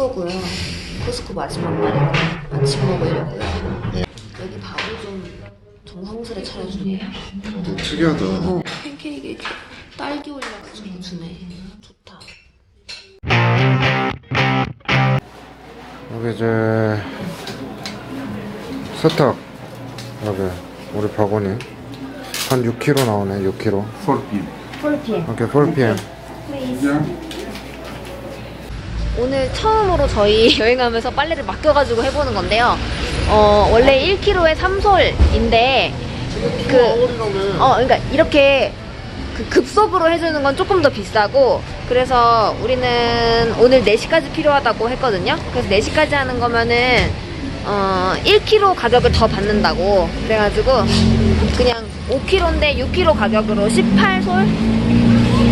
숙소고요. 코스코 마지막 날이고 아침 먹으려고요. 네. 여기 밥을 좀 정성스레 차려주네요. 좀 특이하다. 어, 팬케이크에 딸기 올려가지고 주네. 좋다. 여기 이제 세탁 여기 우리 바구니 한 6kg 나오네 6kg 4p.m. 오케이 4pm 오늘 처음으로 저희 여행하면서 빨래를 맡겨가지고 해보는 건데요. 어, 원래 1kg에 3솔인데, 그, 어, 그러니까 이렇게 그 급속으로 해주는 건 조금 더 비싸고, 그래서 우리는 오늘 4시까지 필요하다고 했거든요. 그래서 4시까지 하는 거면은, 어, 1kg 가격을 더 받는다고. 그래가지고, 그냥 5kg인데 6kg 가격으로 18솔?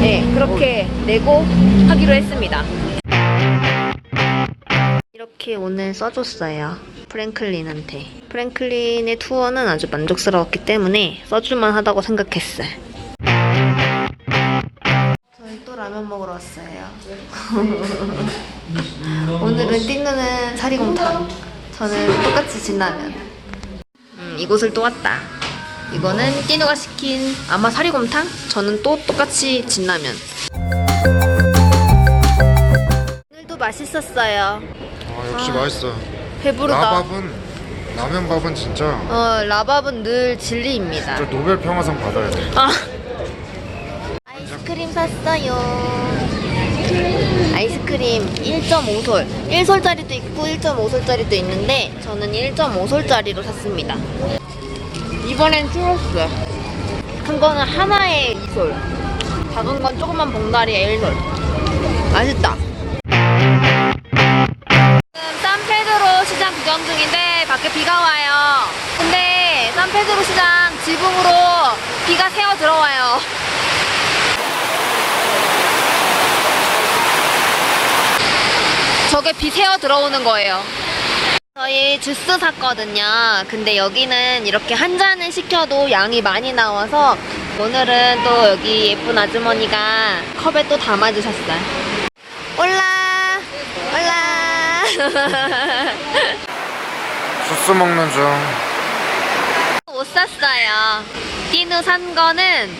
네, 그렇게 내고 하기로 했습니다. 이렇게 오늘 써줬어요. 프랭클린한테. 프랭클린의 투어는 아주 만족스러웠기 때문에 써줄만 하다고 생각했어요. 저희 또 라면 먹으러 왔어요. 오늘은 띵누는 사리곰탕. 저는 똑같이 진라면. 음, 이곳을 또 왔다. 이거는 띵누가 시킨 아마 사리곰탕? 저는 또 똑같이 진라면. 오늘도 맛있었어요. 아 역시 맛있어 배부르다. 라밥은 라면 밥은 진짜 어, 라밥은 늘 진리입니다. 진짜 노벨 평화상 받아야 돼 아. 아이스크림 샀어요. 아이스크림 1.5솔. 1솔짜리도 있고 1.5솔짜리도 있는데 저는 1.5솔짜리로 샀습니다. 이번엔 추러스. 큰 거는 하나에 2솔. 작은 건 조그만 봉다리에 1솔. 맛있다. 구경 중인데 밖에 비가 와요. 근데 산페드로 시장 지붕으로 비가 새어 들어와요. 저게 비 새어 들어오는 거예요. 저희 주스 샀거든요. 근데 여기는 이렇게 한 잔을 시켜도 양이 많이 나와서 오늘은 또 여기 예쁜 아주머니가 컵에 또 담아주셨어요. 올라! 올라! 소스 먹는 중못 샀어요. 띠누 산 거는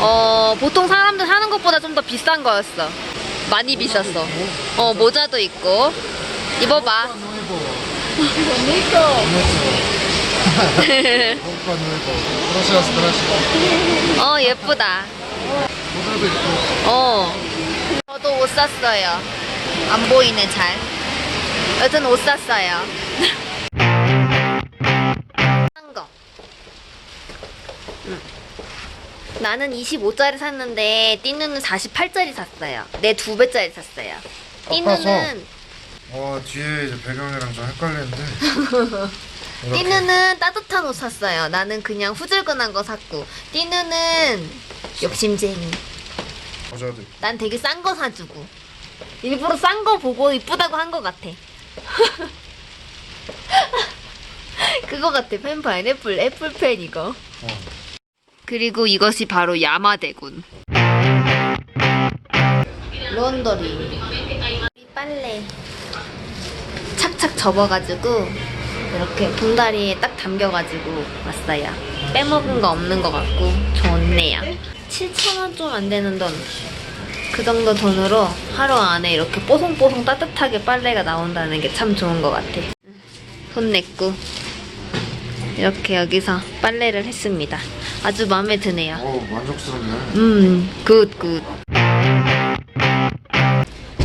어 보통 사람들 사는 것보다 좀 더 비싼 거였어. 많이 비쌌어. 어 모자도 있고 입어봐. 어 예쁘다. 어 저도 옷 샀어요. 안 보이네 잘. 여튼 옷 샀어요. 나는 25짜리 샀는데 띠누는 48짜리 샀어요. 내 두 배짜리 샀어요. 띠누는 와 뒤에 이제 배경이랑 좀 헷갈리는데 이렇게. 띠누는 따뜻한 옷 샀어요. 나는 그냥 후줄근한 거 샀고 띠누는 욕심쟁이. 있고. 난 되게 싼 거 사주고 일부러 싼 거 보고 이쁘다고 한 거 같아. 그거 같아. 펜 파인애플 애플펜 이거. 어. 그리고 이것이 바로 야마대군. 론더리. 빨래. 착착 접어가지고 이렇게 봉다리에 딱 담겨가지고 왔어요. 빼먹은 거 없는 것 같고 좋네요. 7,000원 좀 안 되는 돈. 그 정도 돈으로 하루 안에 이렇게 뽀송뽀송 따뜻하게 빨래가 나온다는 게 참 좋은 것 같아. 손 냈고 이렇게 여기서 빨래를 했습니다. 아주 마음에 드네요. 어 만족스럽네 음, 굿, 굿.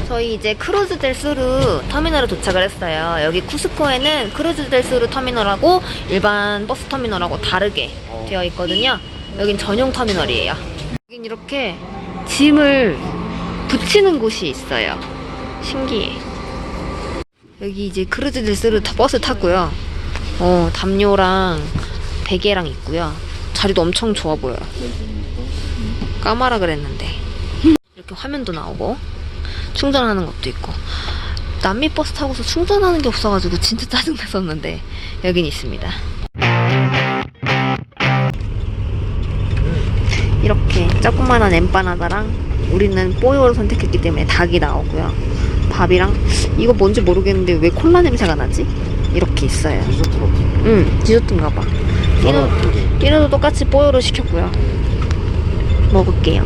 저희 이제 크루즈 델 수르 터미널에 도착을 했어요. 여기 쿠스코에는 크루즈 델 수르 터미널하고 일반 버스 터미널하고 다르게 되어 있거든요. 여긴 전용 터미널이에요. 여긴 이렇게 짐을 붙이는 곳이 있어요. 신기해. 여기 이제 크루즈 델 수르 타- 버스 탔고요. 어, 담요랑 베개랑 있고요. 자리도 엄청 좋아 보여요. 까마라 그랬는데. 이렇게 화면도 나오고 충전하는 것도 있고 남미 버스 타고서 충전하는 게 없어가지고 진짜 짜증났었는데 여긴 있습니다. 이렇게 조그만한 엠파나다랑 우리는 뽀요를 선택했기 때문에 닭이 나오고요. 밥이랑 이거 뭔지 모르겠는데 왜 콜라 냄새가 나지? 이렇게 있어요. 디저트 같은 응, 디저트인가 봐. 띠노도 똑같이 뽀요로 시켰고요. 먹을게요.